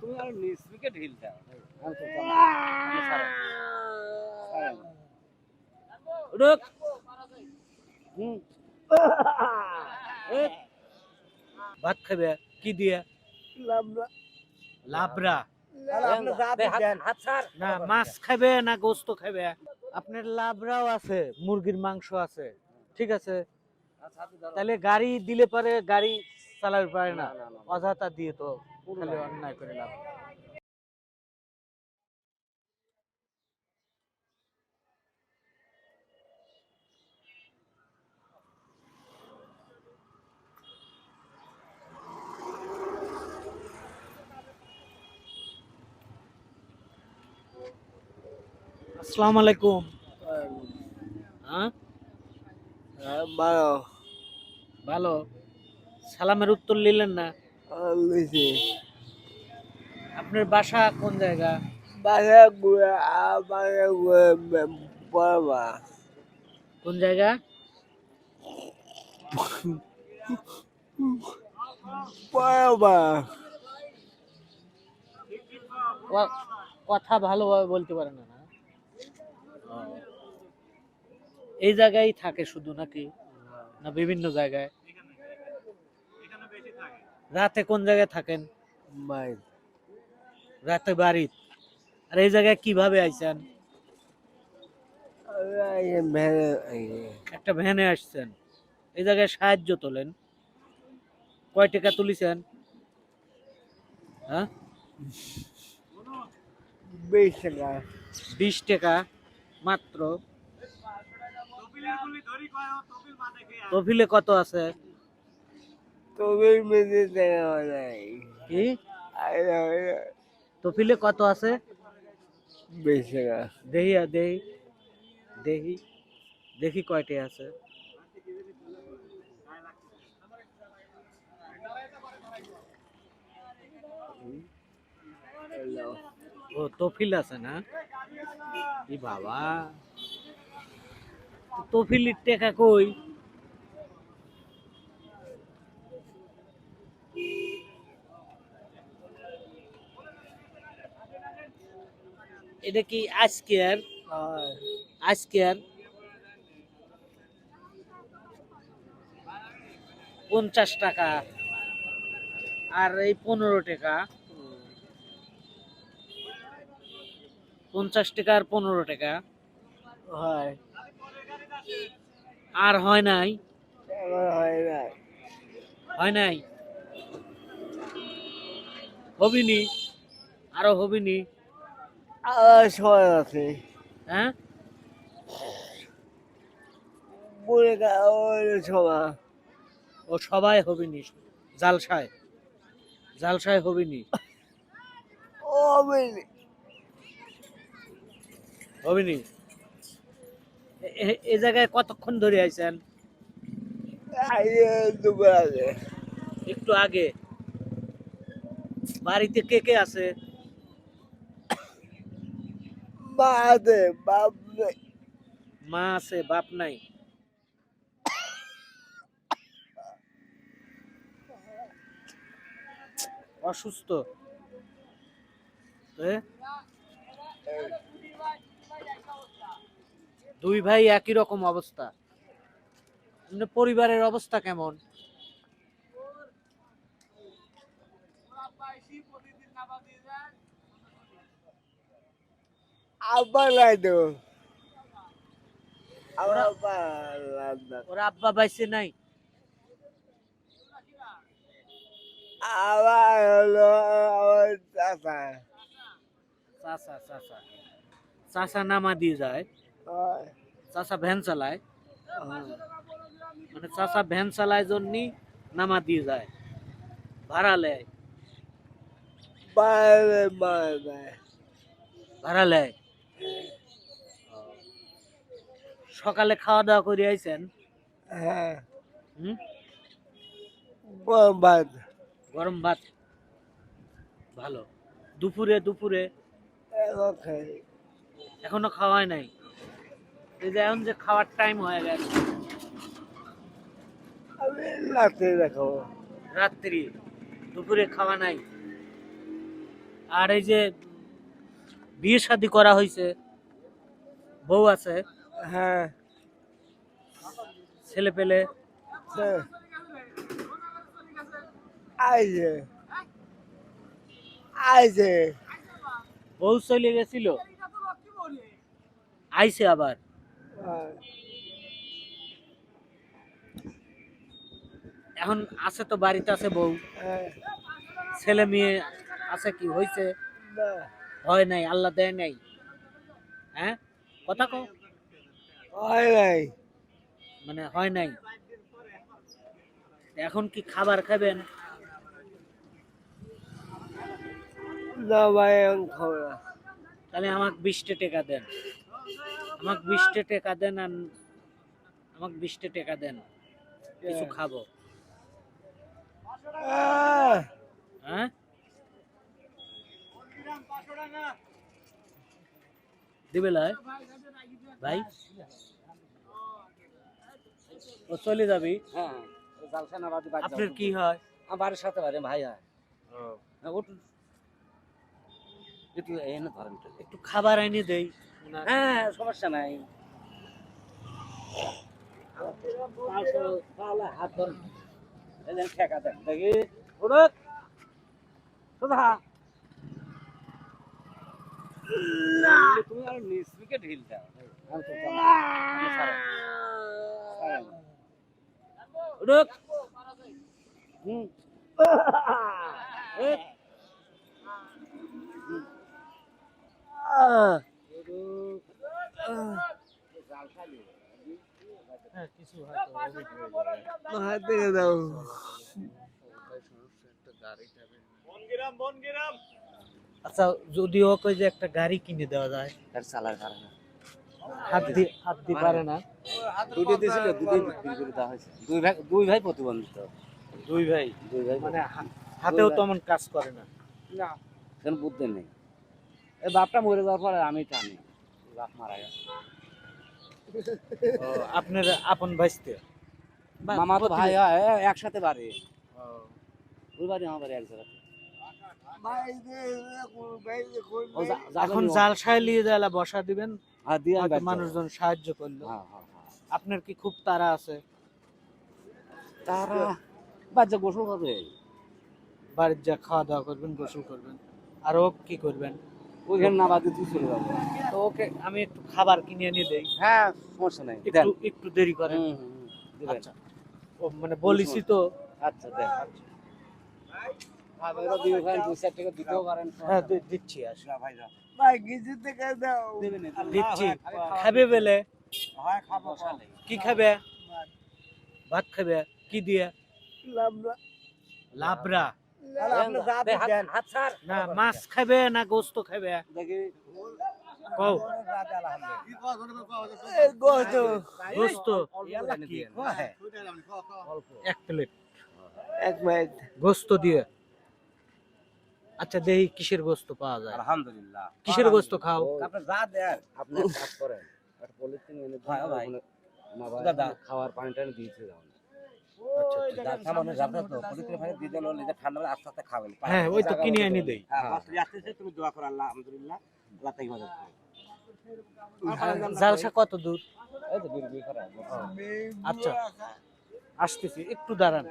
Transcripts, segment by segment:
তুমি আর নিসবিকে ঢিল দাও। রুক হুম। ভাত খাবে কি দিয়ে? লাবড়া। না মাছ খাবে না গোস্ত খাবে? আপনার লাবড়াও আছে মুরগির মাংস আছে ঠিক আছে? তাহলে গাড়ি দিলে পারে গাড়ি চালাতে পারে না। অযথা দিয়ে তো। খালি অন্যায় করে লাভ আসসালামু আলাইকুম। হ্যাঁ? বারো ভালো। সালামের উত্তর নিলেন না? লইছি আপনার বাসা কোন জায়গা? বাসা ঘুরে বাসা পড়বা কোন জায়গা? পড়বা কথা ভালোভাবে বলতে পারে না এই জায়গায় থাকে শুধু নাকি? না বিভিন্ন জায়গায়? রাতে কোন জায়গায় থাকেন? রাতে বাড়ি আর এই জায়গায় কীভাবে আইছেন? ভেড়ে একটা ভ্যানে আসছেন। এই জায়গায় সাহায্য তোলেন। কয় টাকা তুলিছেন? হ্যাঁ? বিশ টাকা। বিশ টাকা মাত্র। তফিলে কত আছে? তবে মেঝে টাকা নাই কি? তফিলে কত আছে? বিশ টাকা দেহি আ, দেহি। দেহি। দেখি কয়টি আছে। ও তফিল আছে না? কি বাবা। তফিলির টাকা কই? এটা কি আজকের আজকের পঞ্চাশ টাকা আর এই পনেরো টাকা। পঞ্চাশ টাকা আর পনেরো টাকা। হয়। আর হয় নাই? হয় নাই? হবিনি? আরও হবিনি? সময় আছে। হ্যাঁ? বলে ওই ও সবাই হবিনি জালসায়। জালসায় হবিনি। ও মিনি হবিনি? এ- জায়গায় কতক্ষণ ধরে আইছেন? একটু আগে। বাড়িতে কে কে আছে? বাদে বাপ নেই মা আছে বাপ নাই। অসুস্থ? দুই ভাই একই রকম অবস্থা। আপনার পরিবারের অবস্থা কেমন? আব্বা নাই তো। ওর আব্বা বাইসে নাই। আবার হলো আমার চাচা। চাচা চাচা। চাচা নামা দিয়ে যায়। চাচা ভ্যান চালায়। মানে চাচা ভ্যান চালায় জন্যই নামা দিয়ে যায়। ভাড়া লেয়। বাইরে বাইরে ভাড়া লেয়। সকালে খাওয়া দাওয়া করে আইছেন? হ্যাঁ। গরম ভাত। গরম ভাত। ভালো। দুপুরে দুপুরে? এখনও খাওয়াই নাই? এই যে এখন যে খাওয়ার টাইম হয়ে গেছে। আমি রাতে দেখাবো। রাত্রি। দুপুরে খাওয়া নাই। আর এই যে বিয়ে শাদি করা হয়েছে। বউ আছে। হ্যাঁ। ছেলে পেলে। বউ চলে গেছিল। আইছে আবার। হ্যাঁ। এখন আছে তো বাড়িতে আছে বউ। হ্যাঁ। ছেলে মেয়ে আছে কি হয়েছে? হয় নাই আল্লাহ দেয় নাই। হ্যাঁ? কথা কও। হয় নাই। মানে হয় নাই। এখন কি খাবার খাবেন? না ভাই আমি খাব না। তাহলে আমাকে বিশটা টাকা দেন। আমাকে বিশটা টাকা দেন আর আমাকে বিশটা টাকা দেন। কিছু খাব। হ্যাঁ? দিবে ভাই? ও চলে যাবি? হ্যাঁ আপনার কি হয়? আমার সাথে বাড়ি ভাই হয়। একটু এনে ধরেন একটু। খাবার এনে দেই। হ্যাঁ সমস্যা নাই। হাত ধরেন ঠেকা দেন দেখি। সোজা। তুমি আর নিসবিকে ঢিল দাও। উঠুক হুম। হ্যাঁ, কিছু। হাত দাও আচ্ছা যদি ও কই যে একটা গাড়ি কিনে দেওয়া যায়। তার চালার কারণে। হাত দিয়ে হাত দিয়ে পারে না। দুটো দিয়েছিল দুটোই বিক্রি করে দেওয়া হয়েছে। দুই ভাই দুই ভাই প্রতিবন্ধিত দুই ভাই। দুই ভাই মানে হাতেও তেমন কাজ করে না। না। কেন বুদ্ধি নেই? এই বাপটা মরে যাওয়ার পরে আমি টানি। বাপ মারা গেছে। ও, আপনার আপন ভাইস্তে? মামা তো ভাই হয় একসাথে বাড়ি। ও, ওই বাড়ি আমার বাড়ি এক জায়গাতে। এখন জানি ও- জাল সাইলিয়ে বসা দিবেন হ্যাঁ। মানুষজন সাহায্য করল। হ্যাঁ হ্যাঁ আপনার কি খুব তারা আছে? তারা বাচ্চা গোসল করবে? বাড়ির যা খাওয়া দাওয়া করবেন গোসল করবেন। আর ও কি করবেন? ওইখানে না বাদে তুই চলে যাব। তো ওকে আমি একটু খাবার কিনে এনে দেই। হ্যাঁ সমস্যা নেই একটু একটু দেরি করেন। আচ্ছা। ও মানে বলিছি তো। আচ্ছা দেন। হ্যাঁ হ্যাঁ দিচ্ছি ভাই কিছু থেকে দাও। দিচ্ছি। খাবে বেলে? হ্যাঁ কি খাবে? ভাত খাবে? কি দিয়ে? না। মাছ খাবে না গোস্ত খাবে? কও। গোস্ত, দিয়েন। এক প্লেট। এক মিনিট গোস্ত দিয়ে। আচ্ছা দেখি কিসের গোস্ত পাওয়া যায়? আলহামদুলিল্লাহ। কিসের গোস্ত খাও? আপনি যা দেন। আপনি কাজ করেন একটা পলিথিন এনে ভাই। ভাই না ভাই দাদা। খাওয়ার পানি টানি দিয়েছে আচ্ছা আচ্ছা। খাবেন। হ্যাঁ ওই তো কিনে এনে দেই। হ্যাঁ আস্তে আস্তে তুমি দোয়া করো আল্লাহ আলহামদুলিল্লাহ। আল্লাহ তাই মদদ জালসা কত দূর? আচ্ছা আসতেছি। একটু দাঁড়ান।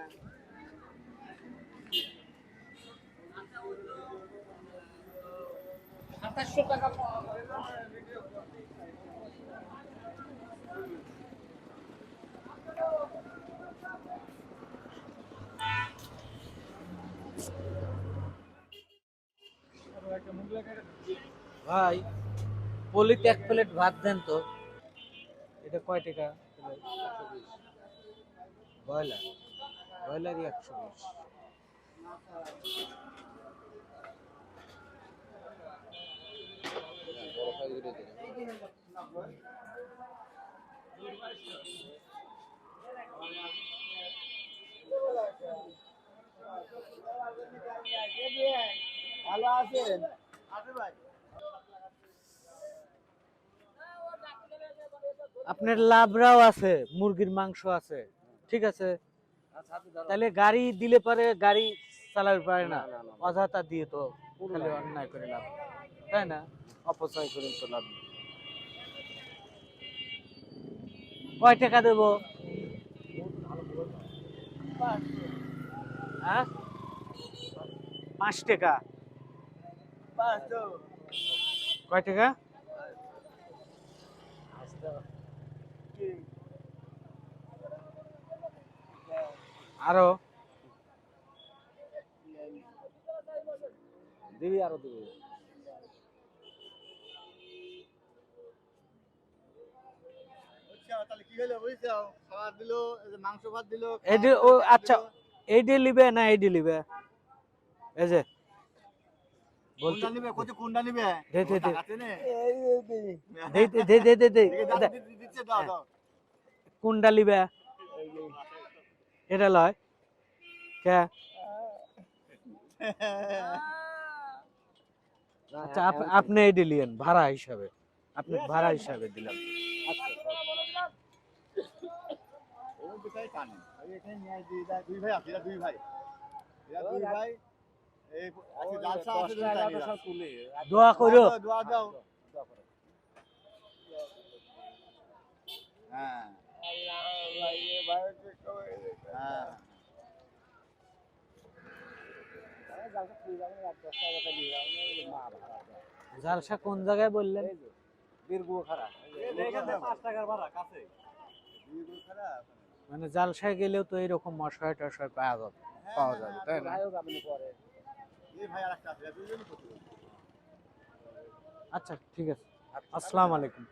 ভাই পলিতে এক প্লেট ভাত দেন তো। এটা কয় টাকা? ব্রয়লার। ব্রয়লারই একশো বিশ। ভালো আছেন আপনার লাবড়াও আছে মুরগির মাংস আছে ঠিক আছে? তাহলে গাড়ি দিলে পারে গাড়ি চালাতে পারে না অযথা দিয়ে তো অন্যায় করে লাভ। তাই না? অপচয় করে তো লাভ। কয় টাকা দেবো? হ্যাঁ? পাঁচ টাকা। কয় টাকা? আরও? দিবি আরও দিবি। তাহলে কি হলো বুঝছ? খাবার দিলো এই যে মাংস ভাত দিলো এই যে ও আচ্ছা এই লিবে না এই ডে লিবে এই যে। কোনটা নিবে? কত কোনটা নিবে? দে, দে, দে। দে দে দে দে দে দে। এদিকে দাদা দি- দিচ্ছে দাও দাও। কোনটা লিবে এটা লয়। কে? আচ্ছা আপ- আপনি এই দিলেন ভাড়া হিসাবে। আপনি ভাড়া হিসাবে দিলাম ওই দুটাই কানে? এখানে নিয়ে আসি, এরা দুই ভাই আছে এরা দুই ভাই। এরা দুই ভাই এই আছে জালসা আছে দুই তুলে। দোয়া করো। দোয়া দাও হ্যাঁ। হ্যাঁ। জালসা কোন জায়গায় বললেন? বীরগুলো খারাপ পাঁচ টাকার ভাড়া কাছে। গরু খারাপ মানে জালসায় গেলেও তো এরকম মশাই টশাই পাওয়া যাবে পাওয়া যাবে তাই না। আচ্ছা ঠিক আছে। আসসালামু আলাইকুম।